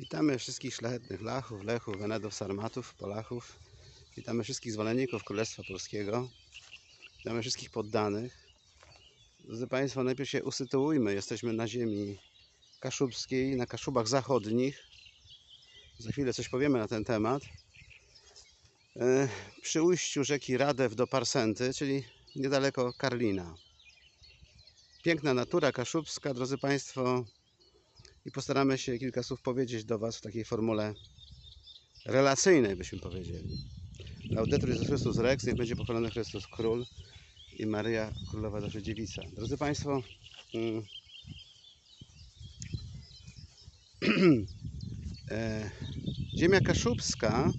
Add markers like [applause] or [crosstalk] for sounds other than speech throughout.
Witamy wszystkich szlachetnych Lachów, Lechów, Wenedów, Sarmatów, Polachów. Witamy wszystkich zwolenników Królestwa Polskiego. Witamy wszystkich poddanych. Drodzy Państwo, najpierw się usytuujmy. Jesteśmy na ziemi kaszubskiej, na Kaszubach Zachodnich. Za chwilę coś powiemy na ten temat. E, Przy ujściu rzeki Radew do Parsenty, czyli niedaleko Karlina. Piękna natura kaszubska, drodzy Państwo, i postaramy się kilka słów powiedzieć do Was w takiej formule relacyjnej, byśmy powiedzieli. Laudetur Jezus Chrystus Rex, niech będzie pochwalony Chrystus Król i Maryja Królowa Nasza Dziewica. Drodzy Państwo, mm, [clears throat] e, ziemia kaszubska,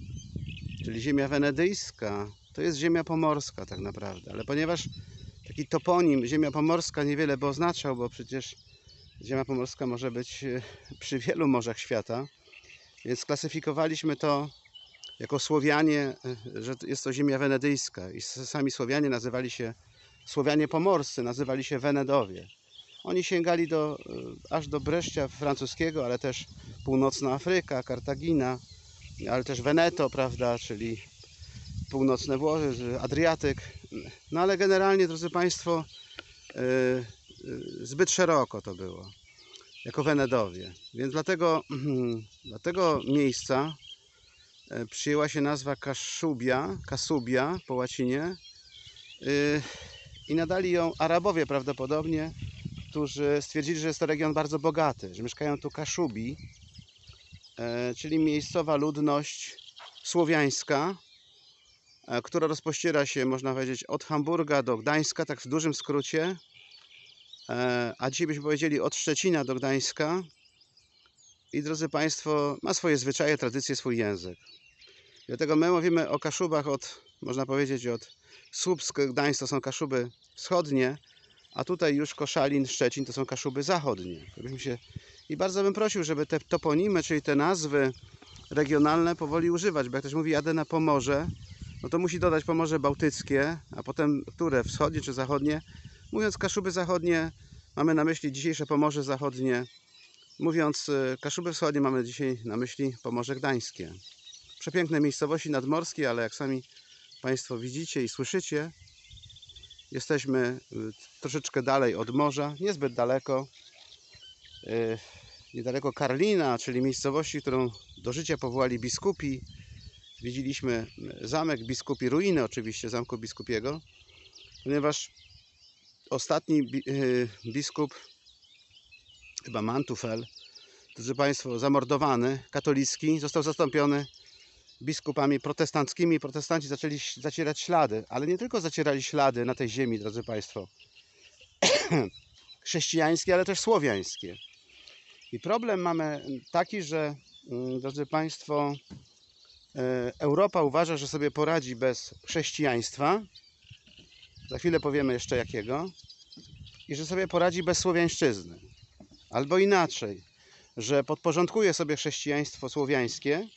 czyli ziemia wenedyjska, to jest ziemia pomorska tak naprawdę, ale ponieważ taki toponim ziemia pomorska niewiele by oznaczał, bo przecież Ziemia pomorska może być e, przy wielu morzach świata, więc sklasyfikowaliśmy to jako Słowianie, e, że jest to ziemia wenedyjska i sami Słowianie nazywali się, Słowianie pomorscy nazywali się Wenedowie. Oni sięgali do, e, aż do Breszcia francuskiego, ale też północna Afryka, Kartagina, ale też Veneto, prawda, czyli północne Włochy, Adriatyk. No ale generalnie, drodzy Państwo, zbyt szeroko to było, jako Wenedowie. Więc dlatego, [clears throat] dla tego miejsca e, przyjęła się nazwa Kaszubia, Kasubia po łacinie y, i nadali ją Arabowie prawdopodobnie, którzy stwierdzili, że jest to region bardzo bogaty, że mieszkają tu Kaszubi, e, czyli miejscowa ludność słowiańska, e, która rozpościera się, można powiedzieć, od Hamburga do Gdańska, tak w dużym skrócie, a dzisiaj byśmy powiedzieli od Szczecina do Gdańska. I drodzy Państwo, ma swoje zwyczaje, tradycje, swój język. Dlatego my mówimy o Kaszubach od, można powiedzieć, od Słupsk, Gdańsk to są Kaszuby wschodnie, a tutaj już Koszalin, Szczecin to są Kaszuby zachodnie. I bardzo bym prosił, żeby te toponimy, czyli te nazwy regionalne powoli używać, bo jak ktoś mówi jadę na Pomorze, no to musi dodać Pomorze Bałtyckie, a potem które, wschodnie czy zachodnie, Mówiąc Kaszuby Zachodnie, mamy na myśli dzisiejsze Pomorze Zachodnie. Mówiąc e, Kaszuby Wschodnie, mamy dzisiaj na myśli Pomorze Gdańskie. Przepiękne miejscowości nadmorskie, ale jak sami Państwo widzicie i słyszycie, jesteśmy e, troszeczkę dalej od morza, niezbyt daleko. e, Niedaleko Karlina, czyli miejscowości, którą do życia powołali biskupi. Widzieliśmy zamek biskupi, ruiny oczywiście zamku biskupiego, ponieważ ostatni y, biskup, chyba Mantufel, drodzy Państwo, zamordowany, katolicki, został zastąpiony biskupami protestanckimi. Protestanci zaczęli zacierać ślady, ale nie tylko zacierali ślady na tej ziemi, drodzy Państwo, [clears throat] chrześcijańskie, ale też słowiańskie. I problem mamy taki, że, mm, drodzy Państwo, e, Europa uważa, że sobie poradzi bez chrześcijaństwa, za chwilę powiemy jeszcze jakiego. I że sobie poradzi bez słowiańszczyzny. Albo inaczej, że podporządkuje sobie chrześcijaństwo słowiańskie,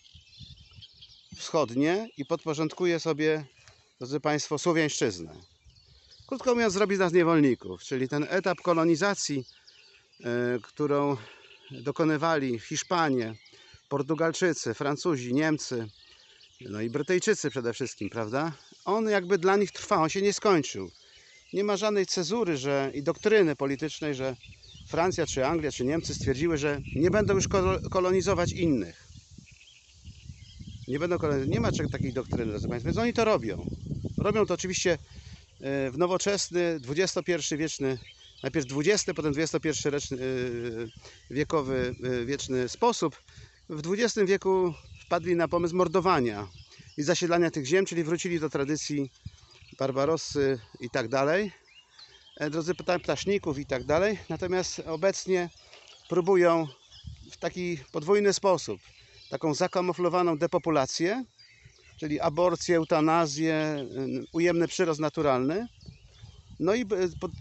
wschodnie i podporządkuje sobie, drodzy Państwo, słowiańszczyznę. Krótko mówiąc, zrobi z nas niewolników, czyli ten etap kolonizacji, e, którą dokonywali Hiszpanie, Portugalczycy, Francuzi, Niemcy, no i Brytyjczycy przede wszystkim, prawda? On jakby dla nich trwa, on się nie skończył. Nie ma żadnej cezury że, i doktryny politycznej, że Francja, czy Anglia, czy Niemcy stwierdziły, że nie będą już kolo- kolonizować innych. Nie będą kolonizować. Nie ma takiej doktryny, drodzy Państwo. Więc oni to robią. Robią to oczywiście e, w nowoczesny, XXI wieczny, najpierw XX, potem XXI reczny, e, e, wieczny sposób. W XX wieku wpadli na pomysł mordowania i zasiedlania tych ziem, czyli wrócili do tradycji Barbarossy i tak dalej, e, drodzy pytań ptaszników i tak dalej. Natomiast obecnie próbują w taki podwójny sposób, taką zakamuflowaną depopulację, czyli aborcję, eutanazję, y, ujemny przyrost naturalny, no i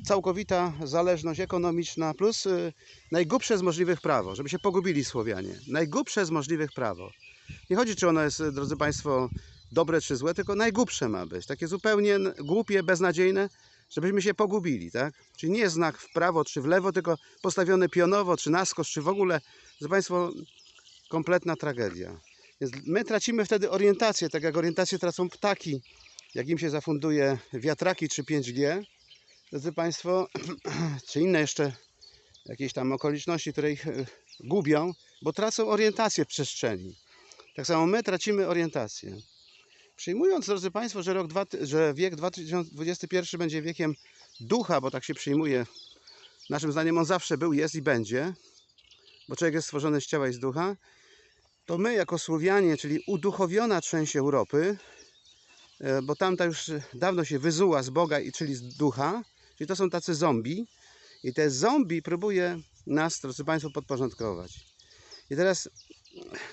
całkowita zależność ekonomiczna, plus y, najgłupsze z możliwych prawo, żeby się pogubili Słowianie. Najgłupsze z możliwych prawo. Nie chodzi, czy ono jest, drodzy Państwo, dobre czy złe, tylko najgłupsze ma być. Takie zupełnie głupie, beznadziejne, żebyśmy się pogubili, tak? Czyli nie znak w prawo czy w lewo, tylko postawiony pionowo, czy na skos, czy w ogóle. Drodzy Państwo, kompletna tragedia. Więc my tracimy wtedy orientację, tak jak orientację tracą ptaki, jak im się zafunduje wiatraki czy 5G, drodzy Państwo, [clears throat] czy inne jeszcze jakieś tam okoliczności, które ich e, gubią, bo tracą orientację w przestrzeni. Tak samo my tracimy orientację. Przyjmując, drodzy Państwo, że, rok dwa, że wiek 2021 będzie wiekiem ducha, bo tak się przyjmuje, naszym zdaniem on zawsze był, jest i będzie, bo człowiek jest stworzony z ciała i z ducha, to my jako Słowianie, czyli uduchowiona część Europy, e, bo tamta już dawno się wyzuła z Boga, czyli z ducha, czyli to są tacy zombie, i te zombie próbuje nas, drodzy Państwo, podporządkować. I teraz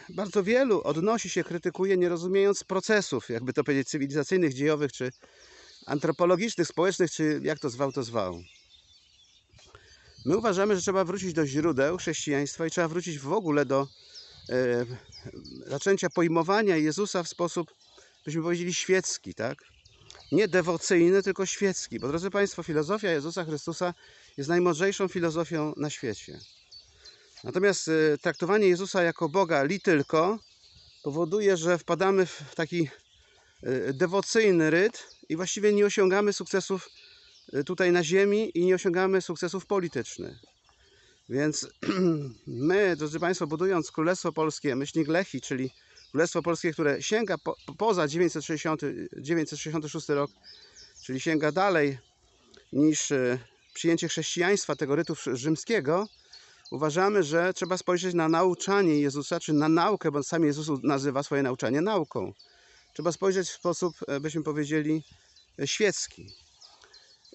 bardzo wielu odnosi się, krytykuje, nie rozumiejąc procesów, jakby to powiedzieć, cywilizacyjnych, dziejowych, czy antropologicznych, społecznych, czy jak to zwał, to zwał. My uważamy, że trzeba wrócić do źródeł chrześcijaństwa i trzeba wrócić w ogóle do e, zaczęcia pojmowania Jezusa w sposób, byśmy powiedzieli, świecki, tak? Nie dewocyjny, tylko świecki. Bo drodzy Państwo, filozofia Jezusa Chrystusa jest najmądrzejszą filozofią na świecie. Natomiast e, traktowanie Jezusa jako Boga li tylko powoduje, że wpadamy w taki e, dewocyjny rytm i właściwie nie osiągamy sukcesów e, tutaj na ziemi i nie osiągamy sukcesów politycznych. Więc [clears throat] my, drodzy Państwo, budując Królestwo Polskie, myślnik Lechi, czyli Królestwo Polskie, które sięga po, poza 960, 966 rok, czyli sięga dalej niż przyjęcie chrześcijaństwa, tego rytu rzymskiego, uważamy, że trzeba spojrzeć na nauczanie Jezusa, czy na naukę, bo sam Jezus nazywa swoje nauczanie nauką. Trzeba spojrzeć w sposób, e, byśmy powiedzieli, e, świecki.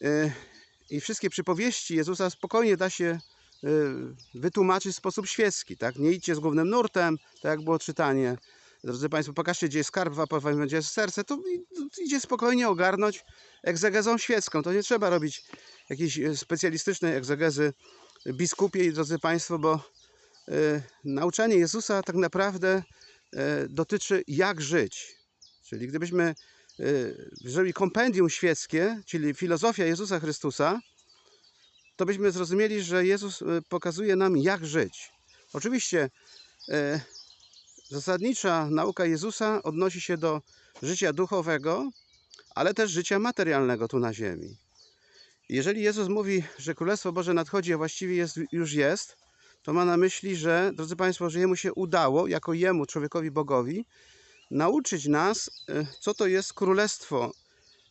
E, I wszystkie przypowieści Jezusa spokojnie da się wytłumaczyć w sposób świecki. Tak? Nie idźcie z głównym nurtem, tak jak było czytanie. Drodzy Państwo, pokażcie, gdzie jest skarb, wapowiem, gdzie jest serce. To idzie spokojnie ogarnąć egzegezą świecką. To nie trzeba robić jakiejś specjalistycznej egzegezy biskupiej, drodzy Państwo, bo e, nauczanie Jezusa tak naprawdę e, dotyczy jak żyć. Czyli gdybyśmy e, wzięli kompendium świeckie, czyli filozofia Jezusa Chrystusa, to byśmy zrozumieli, że Jezus pokazuje nam jak żyć. Oczywiście zasadnicza nauka Jezusa odnosi się do życia duchowego, ale też życia materialnego tu na ziemi. Jeżeli Jezus mówi, że Królestwo Boże nadchodzi, a właściwie jest, już jest, to ma na myśli, że, drodzy Państwo, że Jemu się udało, jako Jemu, człowiekowi Bogowi, nauczyć nas, e, co to jest Królestwo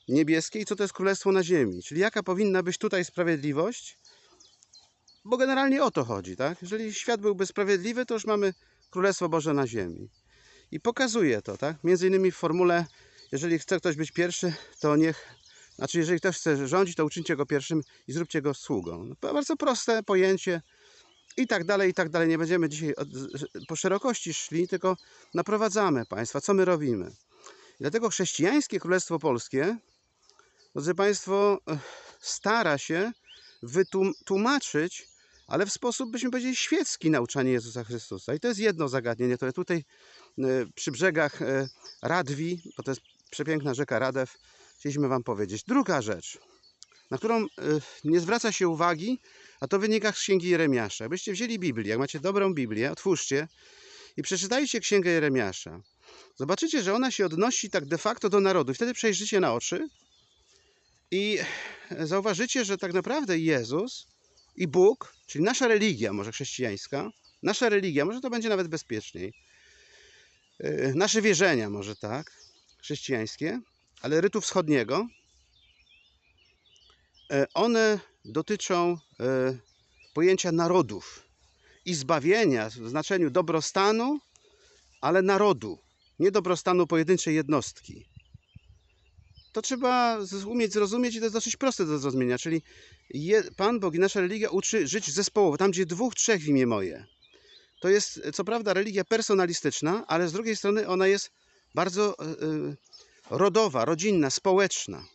Niebieskie i co to jest Królestwo na ziemi. Czyli jaka powinna być tutaj sprawiedliwość, bo generalnie o to chodzi, tak? Jeżeli świat byłby sprawiedliwy, to już mamy Królestwo Boże na ziemi. I pokazuje to, tak? Między innymi w formule, jeżeli chce ktoś być pierwszy, to niech znaczy, jeżeli ktoś chce rządzić, to uczyńcie go pierwszym i zróbcie go sługą. No, bardzo proste pojęcie i tak dalej, i tak dalej. Nie będziemy dzisiaj po szerokości szli, tylko naprowadzamy Państwa, co my robimy. I dlatego chrześcijańskie Królestwo Polskie, drodzy Państwo, stara się wytłumaczyć, ale w sposób, byśmy powiedzieli, świecki nauczanie Jezusa Chrystusa. I to jest jedno zagadnienie, które tutaj e, przy brzegach e, Radwi, bo to jest przepiękna rzeka Radew, chcieliśmy Wam powiedzieć. Druga rzecz, na którą y, nie zwraca się uwagi, a to wynika z Księgi Jeremiasza. Jakbyście wzięli Biblię, jak macie dobrą Biblię, otwórzcie i przeczytajcie Księgę Jeremiasza. Zobaczycie, że ona się odnosi tak de facto do narodu. Wtedy przejrzycie na oczy i zauważycie, że tak naprawdę Jezus i Bóg, czyli nasza religia, może chrześcijańska, nasza religia, może to będzie nawet bezpieczniej, y, nasze wierzenia, może tak, chrześcijańskie, ale rytu wschodniego, e, one dotyczą e, pojęcia narodów i zbawienia w znaczeniu dobrostanu, ale narodu, nie dobrostanu pojedynczej jednostki. To trzeba umieć zrozumieć i to jest dosyć proste do zrozumienia, czyli Pan Bóg i nasza religia uczy żyć zespołowo, tam gdzie dwóch, trzech w imię moje. To jest co prawda religia personalistyczna, ale z drugiej strony ona jest bardzo e, rodowa, rodzinna, społeczna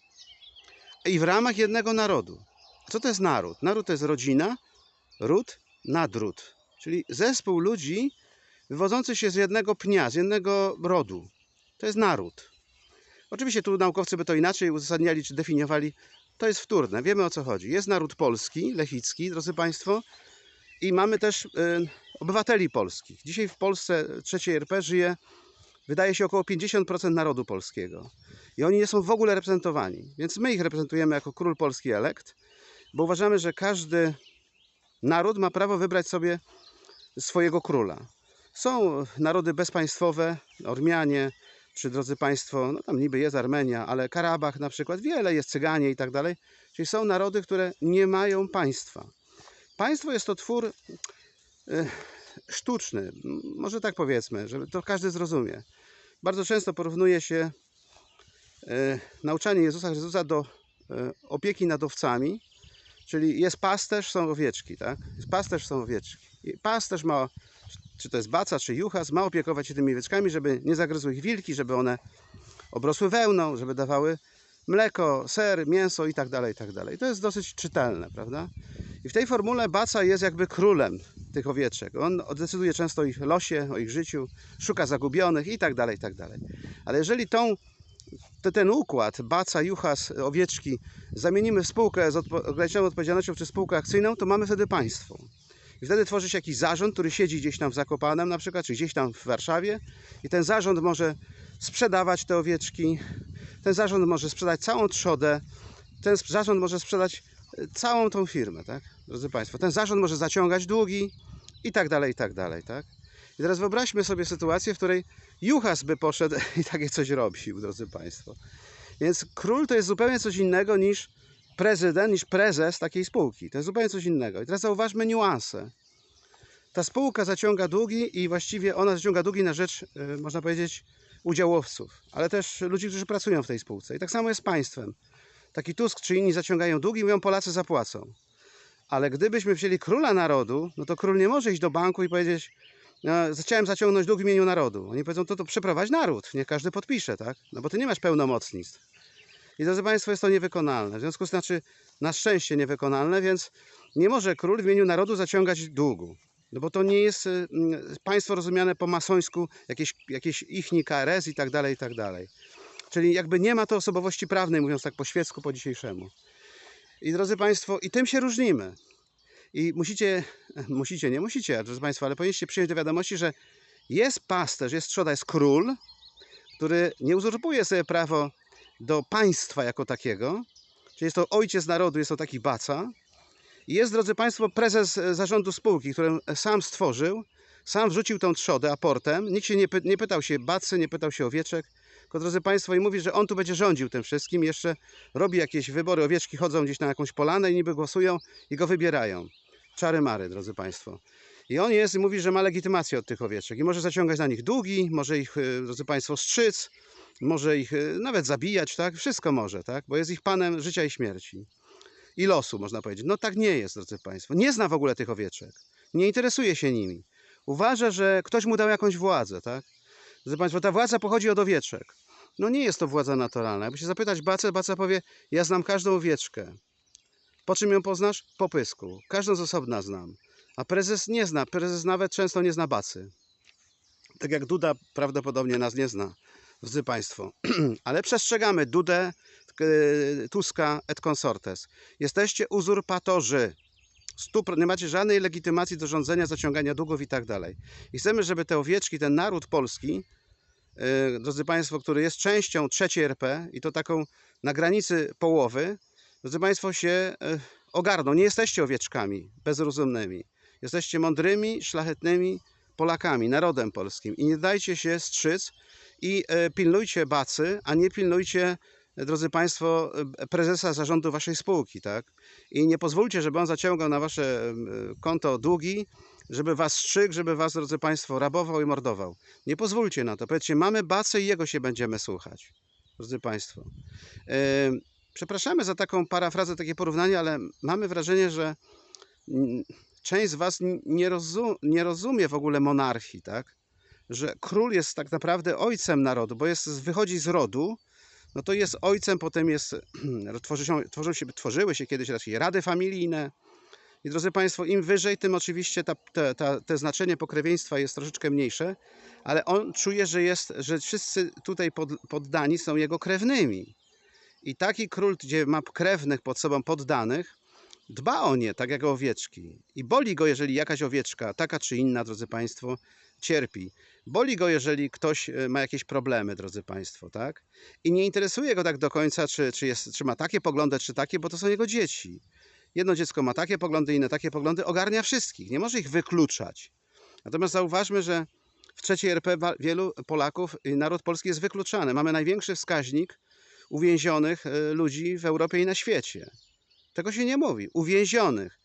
i w ramach jednego narodu. Co to jest naród? Naród to jest rodzina, ród, nadród, czyli zespół ludzi wywodzący się z jednego pnia, z jednego rodu. To jest naród. Oczywiście tu naukowcy by to inaczej uzasadniali czy definiowali. To jest wtórne, wiemy o co chodzi. Jest naród polski, lechicki, drodzy Państwo, I mamy też y, obywateli polskich. Dzisiaj w Polsce trzeciej RP żyje, wydaje się, około 50% narodu polskiego. I oni nie są w ogóle reprezentowani. Więc my ich reprezentujemy jako król polski elekt, bo uważamy, że każdy naród ma prawo wybrać sobie swojego króla. Są narody bezpaństwowe, Ormianie, czy drodzy Państwo, no tam niby jest Armenia, ale Karabach na przykład, wiele jest Cyganie i tak dalej. Czyli są narody, które nie mają państwa. Państwo jest to twór y, sztuczny, może tak powiedzmy, żeby to każdy zrozumie. Bardzo często porównuje się y, nauczanie Jezusa Chrystusa do y, opieki nad owcami, czyli jest pasterz, są owieczki, tak? Jest pasterz, są owieczki. I pasterz ma, czy to jest baca, czy juchas, ma opiekować się tymi owieczkami, żeby nie zagryzły ich wilki, żeby one obrosły wełną, żeby dawały mleko, ser, mięso i tak dalej, i tak dalej. To jest dosyć czytelne, prawda? I w tej formule Baca jest jakby królem tych owieczek. On decyduje często o ich losie, o ich życiu, szuka zagubionych i tak dalej, i tak dalej. Ale jeżeli tą, te, ten układ Baca, Juchas, owieczki zamienimy w spółkę z odpo- ograniczoną odpowiedzialnością czy spółkę akcyjną, to mamy wtedy państwo. I wtedy tworzy się jakiś zarząd, który siedzi gdzieś tam w Zakopanem na przykład, czy gdzieś tam w Warszawie i ten zarząd może sprzedawać te owieczki, ten zarząd może sprzedać całą trzodę, ten zarząd może sprzedać całą tą firmę, tak? Drodzy Państwo, ten zarząd może zaciągać długi i tak dalej, i tak dalej, tak? I teraz wyobraźmy sobie sytuację, w której Juchas by poszedł [laughs] i takie coś robił, drodzy Państwo. Więc król to jest zupełnie coś innego niż prezydent, niż prezes takiej spółki. To jest zupełnie coś innego. I teraz zauważmy niuanse. Ta spółka zaciąga długi i właściwie ona zaciąga długi na rzecz, e, można powiedzieć, udziałowców, ale też ludzi, którzy pracują w tej spółce. I tak samo jest z państwem. Taki Tusk czy inni zaciągają długi, mówią Polacy zapłacą. Ale gdybyśmy wzięli króla narodu, no to król nie może iść do banku i powiedzieć no, chciałem zaciągnąć dług w imieniu narodu. Oni powiedzą, to, to przeprowadź naród, niech każdy podpisze, tak? No bo ty nie masz pełnomocnictw. I drodzy Państwo, jest to niewykonalne. W związku z tym, znaczy, na szczęście niewykonalne, więc nie może król w imieniu narodu zaciągać długu. No bo to nie jest y, państwo rozumiane po masońsku, jakieś, jakieś ichni KRS i tak dalej, i tak dalej. Czyli jakby nie ma to osobowości prawnej, mówiąc tak po świecku, po dzisiejszemu. I drodzy Państwo, i tym się różnimy. I musicie, [laughs] musicie, nie musicie, drodzy Państwo, ale powinniście przyjąć do wiadomości, że jest pasterz, jest trzoda, jest król, który nie uzurpuje sobie prawo do państwa jako takiego, czyli jest to ojciec narodu, jest to taki baca. I jest, drodzy Państwo, prezes e, zarządu spółki, który sam stworzył, sam wrzucił tą trzodę aportem. Nikt się nie, py, nie pytał się bacy, nie pytał się owieczek, tylko, drodzy Państwo, i mówi, że on tu będzie rządził tym wszystkim. Jeszcze robi jakieś wybory, owieczki chodzą gdzieś na jakąś polanę i niby głosują i go wybierają. Czary mary, drodzy Państwo. I on jest i mówi, że ma legitymację od tych owieczek i może zaciągać na nich długi, może ich, e, drodzy Państwo, strzyc, może ich e, nawet zabijać, tak? Wszystko może, tak? Bo jest ich panem życia i śmierci. I losu, można powiedzieć. No tak nie jest, drodzy Państwo. Nie zna w ogóle tych owieczek. Nie interesuje się nimi. Uważa, że ktoś mu dał jakąś władzę, tak? Drodzy Państwo, ta władza pochodzi od owieczek. No nie jest to władza naturalna. Jakby się zapytać Bacę, Baca powie, ja znam każdą owieczkę. Po czym ją poznasz? Po pysku. Każdą z osobna znam. A prezes nie zna. Prezes nawet często nie zna Bacy. Tak jak Duda prawdopodobnie nas nie zna. Drodzy Państwo, [clears throat] ale przestrzegamy Dudę, e, Tuska et consortes. Jesteście uzurpatorzy. Stup, nie macie żadnej legitymacji do rządzenia, zaciągania długów i tak dalej. I chcemy, żeby te owieczki, ten naród polski, e, drodzy Państwo, który jest częścią trzeciej RP i to taką na granicy połowy, drodzy Państwo, się e, ogarną. Nie jesteście owieczkami bezrozumnymi. Jesteście mądrymi, szlachetnymi Polakami, narodem polskim. I nie dajcie się strzyc i e, pilnujcie bacy, a nie pilnujcie, drodzy Państwo, e, prezesa zarządu waszej spółki, tak? I nie pozwólcie, żeby on zaciągał na wasze e, konto długi, żeby was strzygł, żeby was, drodzy Państwo, rabował i mordował. Nie pozwólcie na to. Powiedzcie, mamy bacę i jego się będziemy słuchać. Drodzy Państwo. E, Przepraszamy za taką parafrazę, takie porównanie, ale mamy wrażenie, że część z was nie, rozum, nie rozumie w ogóle monarchii, tak? Że król jest tak naprawdę ojcem narodu, bo jest, wychodzi z rodu, no to jest ojcem, potem jest, [clears throat] tworzy się, tworzą się, tworzyły się kiedyś raczej rady familijne. I drodzy Państwo, im wyżej, tym oczywiście ta, ta, ta, te znaczenie pokrewieństwa jest troszeczkę mniejsze, ale on czuje, że, jest, że wszyscy tutaj pod, poddani są jego krewnymi. I taki król, gdzie ma krewnych pod sobą poddanych, dba o nie, tak jak o owieczki. I boli go, jeżeli jakaś owieczka, taka czy inna, drodzy Państwo, cierpi. Boli go, jeżeli ktoś e, ma jakieś problemy, drodzy Państwo, tak? I nie interesuje go tak do końca, czy, czy, jest, czy ma takie poglądy, czy takie, bo to są jego dzieci. Jedno dziecko ma takie poglądy, inne takie poglądy, ogarnia wszystkich, nie może ich wykluczać. Natomiast zauważmy, że w trzeciej RP wielu Polaków, y, naród polski jest wykluczany. Mamy największy wskaźnik uwięzionych y, ludzi w Europie i na świecie. Tego się nie mówi. Uwięzionych.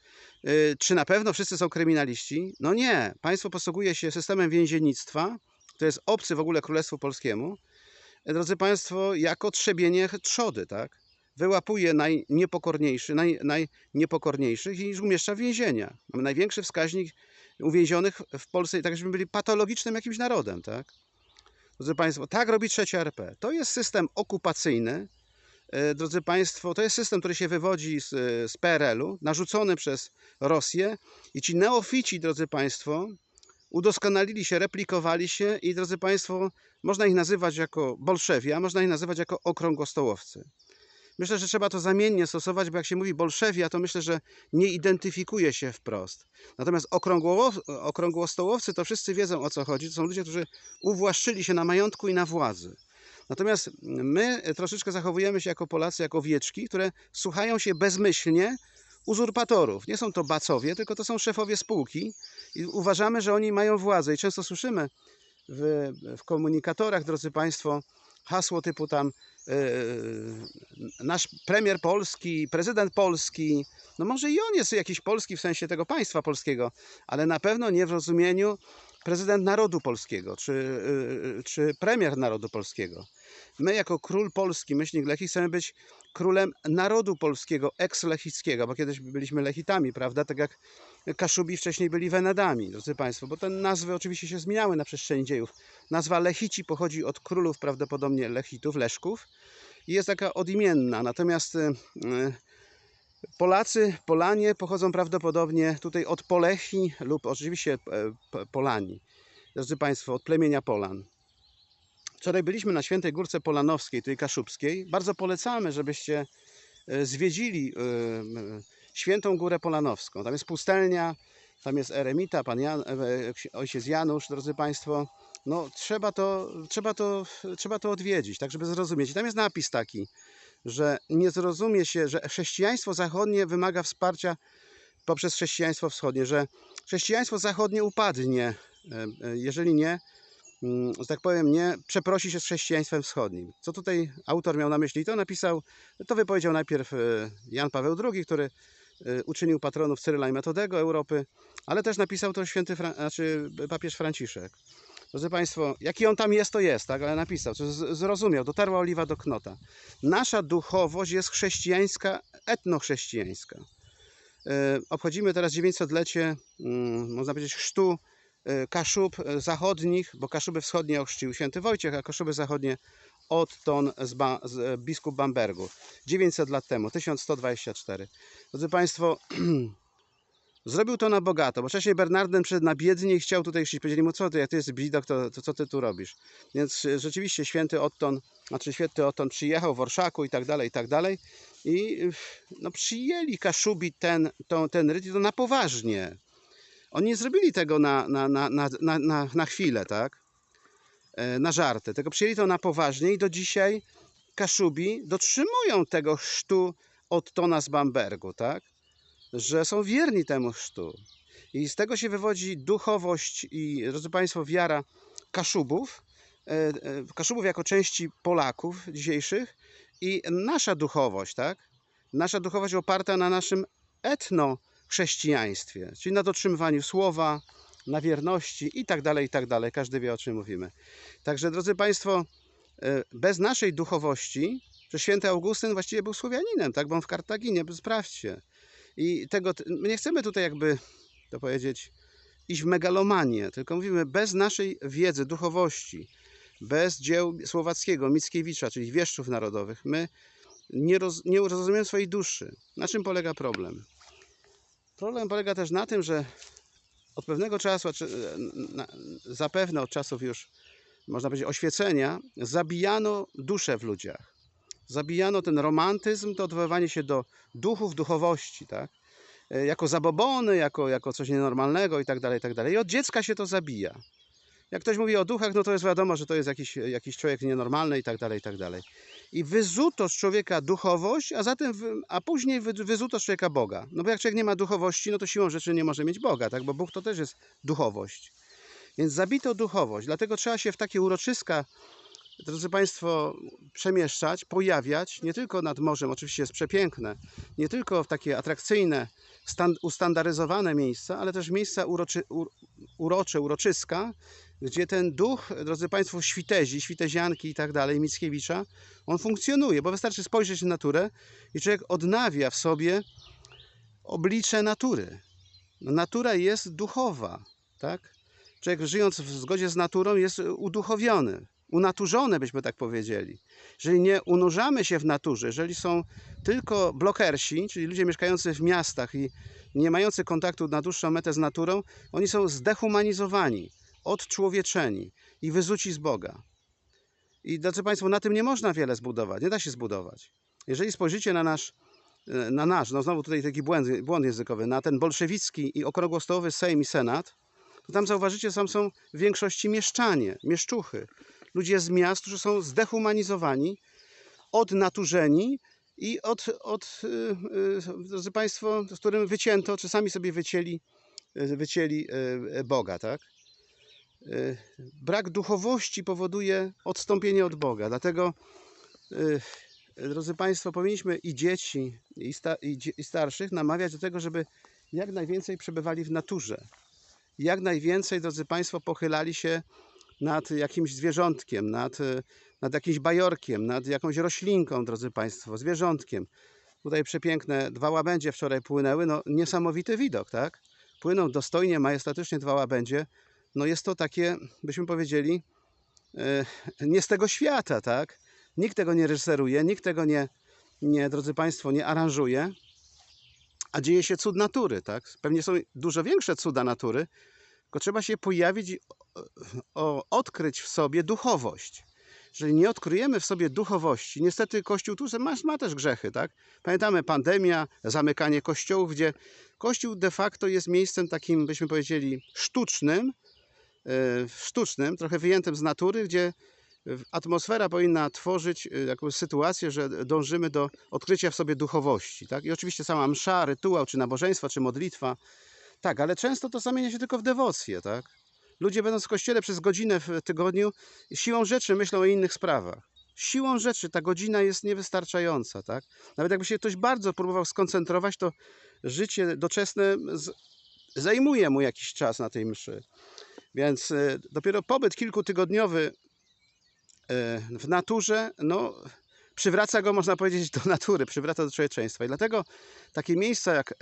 Y, Czy na pewno wszyscy są kryminaliści? No nie. Państwo posługuje się systemem więziennictwa, to jest obcy w ogóle Królestwu Polskiemu, y, drodzy Państwo, jako trzebienie trzody, tak? Wyłapuje najniepokorniejszy, naj, najniepokorniejszych i umieszcza w więzieniach. Mamy największy wskaźnik uwięzionych w Polsce, tak żebyśmy byli patologicznym jakimś narodem, tak? Drodzy Państwo, tak robi trzecia RP. To jest system okupacyjny, E, drodzy Państwo, to jest system, który się wywodzi z, z PRL-u, narzucony przez Rosję i ci neofici, drodzy Państwo, udoskonalili się, replikowali się i, drodzy Państwo, można ich nazywać jako bolszewi, a można ich nazywać jako okrągłostołowcy. Myślę, że trzeba to zamiennie stosować, bo jak się mówi bolszewia, to myślę, że nie identyfikuje się wprost. Natomiast okrągło, okrągłostołowcy to wszyscy wiedzą o co chodzi. To są ludzie, którzy uwłaszczyli się na majątku i na władzy. Natomiast my troszeczkę zachowujemy się jako Polacy, jako wieczki, które słuchają się bezmyślnie uzurpatorów. Nie są to bacowie, tylko to są szefowie spółki i uważamy, że oni mają władzę. I często słyszymy w, w komunikatorach, drodzy Państwo, hasło typu tam yy, nasz premier polski, prezydent polski, no może i on jest jakiś polski w sensie tego państwa polskiego, ale na pewno nie w rozumieniu prezydent narodu polskiego, czy, yy, czy premier narodu polskiego. My jako król polski, myślnik Lechii, chcemy być królem narodu polskiego, ex-lechickiego, bo kiedyś byliśmy lechitami, prawda, tak jak Kaszubi wcześniej byli Wenedami, drodzy Państwo, bo te nazwy oczywiście się zmieniały na przestrzeni dziejów. Nazwa Lechici pochodzi od królów prawdopodobnie Lechitów, Leszków i jest taka odimienna, natomiast y, Polacy, Polanie pochodzą prawdopodobnie tutaj od Polechi lub oczywiście e, Polani, drodzy Państwo, od plemienia Polan. Wczoraj byliśmy na Świętej Górce Polanowskiej, tej Kaszubskiej. Bardzo polecamy, żebyście e, zwiedzili e, Świętą Górę Polanowską. Tam jest pustelnia, tam jest eremita, pan Jan, ojciec Janusz, drodzy Państwo. No, trzeba to, trzeba, to, trzeba to odwiedzić, tak żeby zrozumieć. I tam jest napis taki, że nie zrozumie się, że chrześcijaństwo zachodnie wymaga wsparcia poprzez chrześcijaństwo wschodnie, że chrześcijaństwo zachodnie upadnie, e, e, jeżeli nie, mm, że tak powiem, nie przeprosi się z chrześcijaństwem wschodnim. Co tutaj autor miał na myśli? To napisał, to wypowiedział najpierw e, Jan Paweł II, który uczynił patronów Cyryla i Metodego Europy, ale też napisał to święty, Fra- znaczy papież Franciszek. Drodzy Państwo, jaki on tam jest, to jest, tak? ale napisał, zrozumiał, dotarła oliwa do knota. Nasza duchowość jest chrześcijańska, etnochrześcijańska. E, Obchodzimy teraz 900-lecie, mm, można powiedzieć, chrztu e, Kaszub zachodnich, bo Kaszuby wschodnie ochrzcił święty Wojciech, a Kaszuby zachodnie Otton z, ba, z e, biskup Bambergu. 900 lat temu, 1124. Drodzy Państwo, [clears throat] zrobił to na bogato, bo wcześniej Bernardyn przyszedł na biednie i chciał tutaj szli. Powiedzieli mu, co ty, jak ty jesteś bidok, to, to co ty tu robisz? Więc e, rzeczywiście święty Otton, znaczy święty Otton przyjechał w Orszaku i tak dalej, i tak dalej. I y, no, przyjęli Kaszubi ten, tą, ten ryt i to na poważnie. Oni nie zrobili tego na, na, na, na, na, na, na chwilę, tak? E, Na żarty, tylko przyjęli to na poważnie i do dzisiaj Kaszubi dotrzymują tego chrztu Ottona z Bambergu, tak? Że są wierni temu chrztu. I z tego się wywodzi duchowość i, drodzy Państwo, wiara Kaszubów, e, e, Kaszubów jako części Polaków dzisiejszych i nasza duchowość, tak? Nasza duchowość oparta na naszym etnochrześcijaństwie, czyli na dotrzymywaniu słowa, na wierności i tak dalej, i tak dalej. Każdy wie, o czym mówimy. Także, drodzy Państwo, e, bez naszej duchowości, że święty Augustyn właściwie był Słowianinem, tak? Bo on w Kartaginie, sprawdźcie. I tego, my nie chcemy tutaj jakby, to powiedzieć, iść w megalomanię, tylko mówimy bez naszej wiedzy, duchowości, bez dzieł Słowackiego, Mickiewicza, czyli wieszczów narodowych, my nie, roz, nie rozumiemy swojej duszy. Na czym polega problem? Problem polega też na tym, że od pewnego czasu, zapewne od czasów już, można powiedzieć, oświecenia, zabijano duszę w ludziach. Zabijano ten romantyzm, to odwoływanie się do duchów, duchowości, tak? e, jako zabobony, jako, jako coś nienormalnego i tak dalej, i tak dalej. I od dziecka się to zabija. Jak ktoś mówi o duchach, no to jest wiadomo, że to jest jakiś, jakiś człowiek nienormalny i tak dalej, i tak dalej. I wyzuto z człowieka duchowość, a zatem, a później wy- wyzuto z człowieka Boga. No bo jak człowiek nie ma duchowości, no to siłą rzeczy nie może mieć Boga, tak? Bo Bóg to też jest duchowość. Więc zabito duchowość, dlatego trzeba się w takie uroczyska, drodzy Państwo, przemieszczać, pojawiać, nie tylko nad morzem, oczywiście jest przepiękne, nie tylko w takie atrakcyjne, stan, ustandaryzowane miejsca, ale też miejsca uroczy, ur, urocze, uroczyska, gdzie ten duch, drodzy Państwo, świtezi, świtezianki i tak dalej, Mickiewicza, on funkcjonuje, bo wystarczy spojrzeć na naturę i człowiek odnawia w sobie oblicze natury. No, Natura jest duchowa, tak? Człowiek żyjąc w zgodzie z naturą jest uduchowiony, unaturzony, byśmy tak powiedzieli. Jeżeli nie unurzamy się w naturze, jeżeli są tylko blokersi, czyli ludzie mieszkający w miastach i nie mający kontaktu na dłuższą metę z naturą, oni są zdehumanizowani, odczłowieczeni i wyzuci z Boga. I drodzy Państwo, na tym nie można wiele zbudować, nie da się zbudować. Jeżeli spojrzycie na nasz, na nasz, no znowu tutaj taki błąd, błąd językowy, na ten bolszewicki i okrągłostołowy Sejm i Senat, to tam zauważycie, tam są w większości mieszczanie, mieszczuchy. Ludzie z miast, którzy są zdehumanizowani, odnaturzeni i od, od y, y, drodzy Państwo, z którym wycięto, czy sami sobie wycięli, y, wycięli Boga, tak? Brak duchowości powoduje odstąpienie od Boga. Dlatego, drodzy Państwo, powinniśmy i dzieci, i, sta, i, i starszych namawiać do tego, żeby jak najwięcej przebywali w naturze. Jak najwięcej, drodzy Państwo, pochylali się nad jakimś zwierzątkiem, nad, y, nad jakimś bajorkiem, nad jakąś roślinką, drodzy Państwo, zwierzątkiem. Tutaj przepiękne dwa łabędzie wczoraj płynęły, no niesamowity widok, tak? Płyną dostojnie, majestatycznie dwa łabędzie. No jest to takie, byśmy powiedzieli, e, nie z tego świata, tak? Nikt tego nie reżyseruje, nikt tego nie, nie, drodzy Państwo, nie aranżuje, a dzieje się cud natury, tak? Pewnie są dużo większe cuda natury, tylko trzeba się pojawić i odkryć w sobie duchowość. Jeżeli nie odkryjemy w sobie duchowości, niestety Kościół tu ma, ma też grzechy, tak? Pamiętamy pandemia, zamykanie kościołów, gdzie Kościół de facto jest miejscem takim, byśmy powiedzieli, sztucznym, e, sztucznym, trochę wyjętym z natury, gdzie atmosfera powinna tworzyć e, jakąś sytuację, że dążymy do odkrycia w sobie duchowości. Tak? I oczywiście sama msza, rytuał, czy nabożeństwo, czy modlitwa. Tak, ale często to zamienia się tylko w dewocję. Tak? Ludzie będąc w kościele przez godzinę w tygodniu, siłą rzeczy myślą o innych sprawach. Siłą rzeczy ta godzina jest niewystarczająca. Tak? Nawet jakby się ktoś bardzo próbował skoncentrować, to życie doczesne z, zajmuje mu jakiś czas na tej mszy. Więc e, dopiero pobyt kilkutygodniowy e, w naturze, no, przywraca go, można powiedzieć, do natury, przywraca do człowieczeństwa. I dlatego takie miejsca jak e,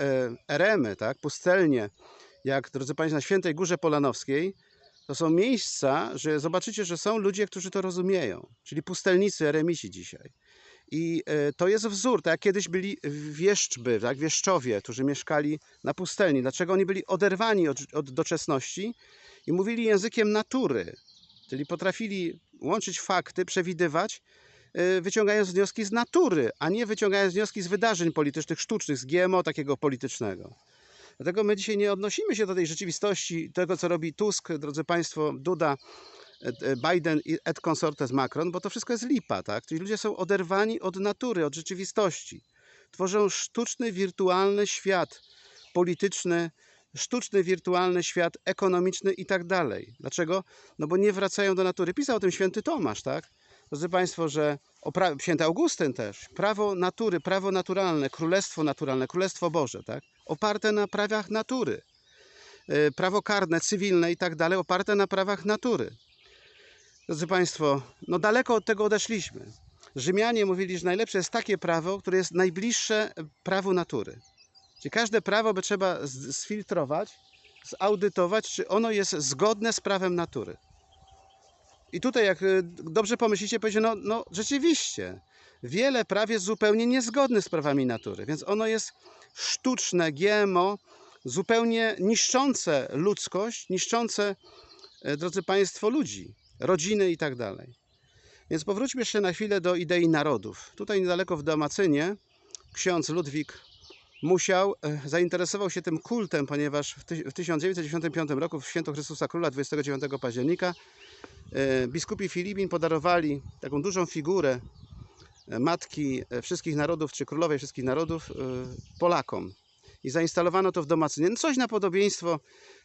Eremy, tak, pustelnie, jak, drodzy Państwo, na Świętej Górze Polanowskiej, to są miejsca, że zobaczycie, że są ludzie, którzy to rozumieją, czyli pustelnicy, eremici dzisiaj. I e, to jest wzór, tak jak kiedyś byli wieszczby, tak, wieszczowie, którzy mieszkali na pustelni. Dlaczego oni byli oderwani od, od doczesności i mówili językiem natury, czyli potrafili łączyć fakty, przewidywać, wyciągając wnioski z natury, a nie wyciągając wnioski z wydarzeń politycznych, sztucznych, z GMO takiego politycznego. Dlatego my dzisiaj nie odnosimy się do tej rzeczywistości, tego co robi Tusk, drodzy Państwo, Duda, e, Biden i et consortes Macron, bo to wszystko jest lipa, tak? Czyli ludzie są oderwani od natury, od rzeczywistości. Tworzą sztuczny, wirtualny świat polityczny, sztuczny, wirtualny świat ekonomiczny i tak dalej. Dlaczego? No bo nie wracają do natury. Pisał o tym święty Tomasz, tak? Drodzy Państwo, że święty Augustyn też, prawo natury, prawo naturalne, królestwo naturalne, królestwo Boże, tak? Oparte na prawach natury. E, Prawo karne, cywilne i tak dalej, oparte na prawach natury. Drodzy Państwo, no daleko od tego odeszliśmy. Rzymianie mówili, że najlepsze jest takie prawo, które jest najbliższe prawu natury. Czyli każde prawo by trzeba sfiltrować, zaudytować, czy ono jest zgodne z prawem natury. I tutaj, jak y, dobrze pomyślicie, powiecie, no, no rzeczywiście, wiele praw jest zupełnie niezgodnych z prawami natury, więc ono jest sztuczne, GMO, zupełnie niszczące ludzkość, niszczące, e, drodzy Państwo, ludzi, rodziny i tak dalej. Więc powróćmy jeszcze na chwilę do idei narodów. Tutaj niedaleko w Damacynie ksiądz Ludwik musiał, e, zainteresował się tym kultem, ponieważ w ty- w 1995 roku, w święto Chrystusa Króla, 29 października, biskupi Filipin podarowali taką dużą figurę e, matki e, wszystkich narodów, czy królowej wszystkich narodów e, Polakom. I zainstalowano to w Domacynie. No Coś na podobieństwo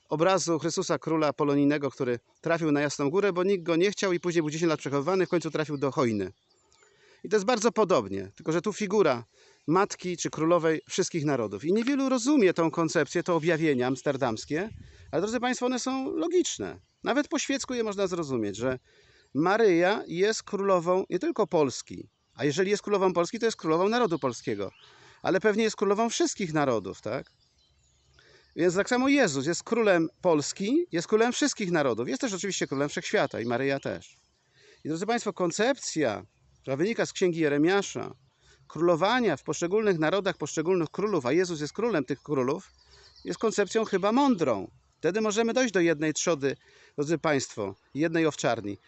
obrazu Chrystusa Króla Polonijnego, który trafił na Jasną Górę, bo nikt go nie chciał i później był 10 lat przechowywany, w końcu trafił do Hojny. I to jest bardzo podobnie, tylko że tu figura matki czy królowej wszystkich narodów. I niewielu rozumie tą koncepcję, to objawienie amsterdamskie, ale drodzy Państwo, one są logiczne. Nawet po świecku je można zrozumieć, że Maryja jest królową nie tylko Polski, a jeżeli jest królową Polski, to jest królową narodu polskiego, ale pewnie jest królową wszystkich narodów, tak? Więc tak samo Jezus jest królem Polski, jest królem wszystkich narodów. Jest też oczywiście królem wszechświata i Maryja też. I drodzy Państwo, koncepcja, która wynika z księgi Jeremiasza, królowania w poszczególnych narodach poszczególnych królów, a Jezus jest królem tych królów, jest koncepcją chyba mądrą. Wtedy możemy dojść do jednej trzody, drodzy Państwo, jednej owczarni.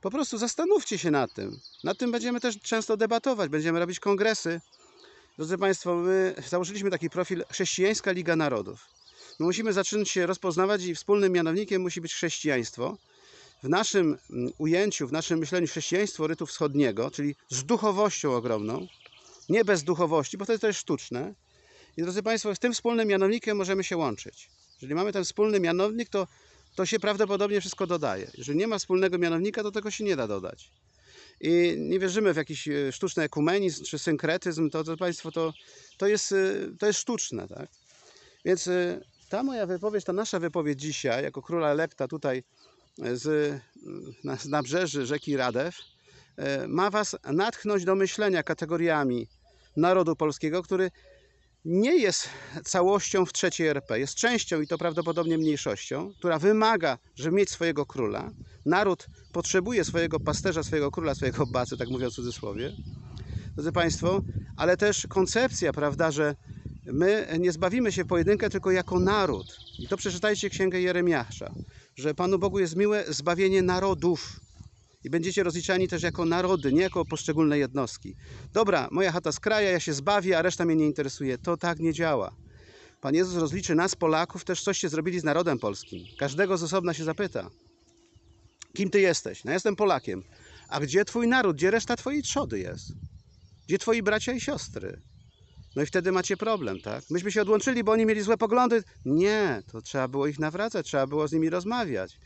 Po prostu zastanówcie się nad tym. Nad tym będziemy też często debatować, będziemy robić kongresy. Drodzy Państwo, my założyliśmy taki profil Chrześcijańska Liga Narodów. My musimy zacząć się rozpoznawać i wspólnym mianownikiem musi być chrześcijaństwo. W naszym mm, ujęciu, w naszym myśleniu chrześcijaństwo rytu wschodniego, czyli z duchowością ogromną, nie bez duchowości, bo to jest też sztuczne. I drodzy Państwo, z tym wspólnym mianownikiem możemy się łączyć. Jeżeli mamy ten wspólny mianownik, to, to się prawdopodobnie wszystko dodaje. Jeżeli nie ma wspólnego mianownika, to tego się nie da dodać. I nie wierzymy w jakiś e, sztuczny ekumenizm czy synkretyzm, to, to Państwo, to, to, jest, e, to jest sztuczne. Tak? Więc e, ta moja wypowiedź, ta nasza wypowiedź dzisiaj, jako króla Lepta tutaj z, na, z nabrzeży rzeki Radew, ma Was natchnąć do myślenia kategoriami narodu polskiego, który nie jest całością w trzeciej RP, jest częścią i to prawdopodobnie mniejszością, która wymaga, żeby mieć swojego króla. Naród potrzebuje swojego pasterza, swojego króla, swojego bacy, tak mówiąc w cudzysłowie. Drodzy Państwo, ale też koncepcja, prawda, że my nie zbawimy się pojedynkę, tylko jako naród. I to przeczytajcie Księgę Jeremiasza, że Panu Bogu jest miłe zbawienie narodów. I będziecie rozliczani też jako narody, nie jako poszczególne jednostki. Dobra, moja chata z kraja, ja się zbawię, a reszta mnie nie interesuje. To tak nie działa. Pan Jezus rozliczy nas, Polaków, też coście zrobili z narodem polskim. Każdego z osobna się zapyta. Kim ty jesteś? No jestem Polakiem. A gdzie twój naród? Gdzie reszta twojej trzody jest? Gdzie twoi bracia i siostry? No i wtedy macie problem, tak? Myśmy się odłączyli, bo oni mieli złe poglądy. Nie, to trzeba było ich nawracać, trzeba było z nimi rozmawiać.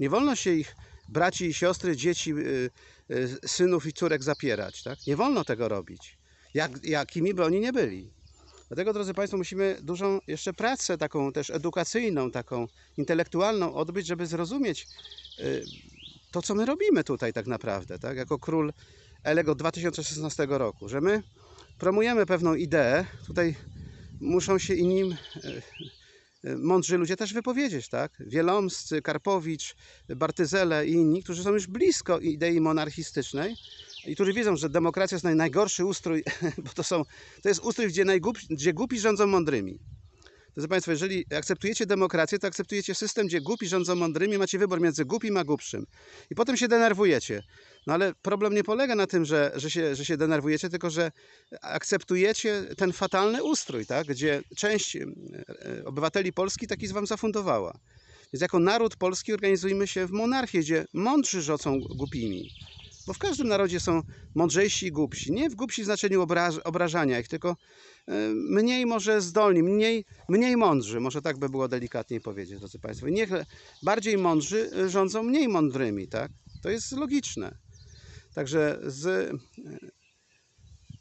Nie wolno się ich braci i siostry, dzieci, y, y, synów i córek zapierać, tak? Nie wolno tego robić. Jak, jakimi by oni nie byli. Dlatego, drodzy Państwo, musimy dużą jeszcze pracę taką też edukacyjną, taką intelektualną odbyć, żeby zrozumieć y, to, co my robimy tutaj tak naprawdę, tak? Jako król Elego 2016 roku, że my promujemy pewną ideę, tutaj muszą się i nim mądrzy ludzie też wypowiedzieć, tak? Wielomscy, Karpowicz, Bartyzele i inni, którzy są już blisko idei monarchistycznej i którzy wiedzą, że demokracja jest naj, najgorszy ustrój, [laughs] bo to, są, to jest ustrój, gdzie, gdzie głupi rządzą mądrymi. Drodzy Państwo, jeżeli akceptujecie demokrację, to akceptujecie system, gdzie głupi rządzą mądrymi, macie wybór między głupim a głupszym. I potem się denerwujecie. No ale problem nie polega na tym, że, że, się, że się denerwujecie, tylko że akceptujecie ten fatalny ustrój, tak? gdzie część e, e, obywateli Polski taki z wam zafundowała. Więc jako naród polski organizujmy się w monarchii, gdzie mądrzy rządzą głupimi. Bo w każdym narodzie są mądrzejsi i głupsi. Nie w głupsi znaczeniu obraż, obrażania ich, tylko e, mniej może zdolni, mniej, mniej mądrzy. Może tak by było delikatniej powiedzieć, drodzy Państwo. Niech bardziej mądrzy rządzą mniej mądrymi, tak? To jest logiczne. Także z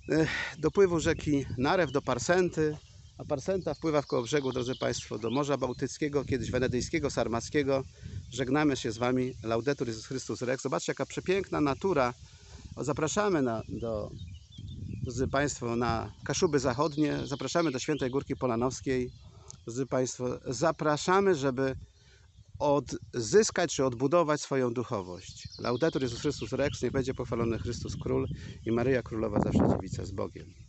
e, dopływu rzeki Narew do Parsenty, a Parsenta wpływa w koło brzegu, drodzy Państwo, do Morza Bałtyckiego, kiedyś wenedyjskiego, sarmackiego. Żegnamy się z Wami. Laudetur Jezus Chrystus Rex. Zobaczcie, jaka przepiękna natura. O, Zapraszamy na, do, drodzy Państwo, na Kaszuby Zachodnie. Zapraszamy do Świętej Górki Polanowskiej. Drodzy Państwo, zapraszamy, żeby odzyskać czy odbudować swoją duchowość. Laudetur Jezus Chrystus Rex, niech będzie pochwalony Chrystus Król i Maryja Królowa zawsze dziewica z Bogiem.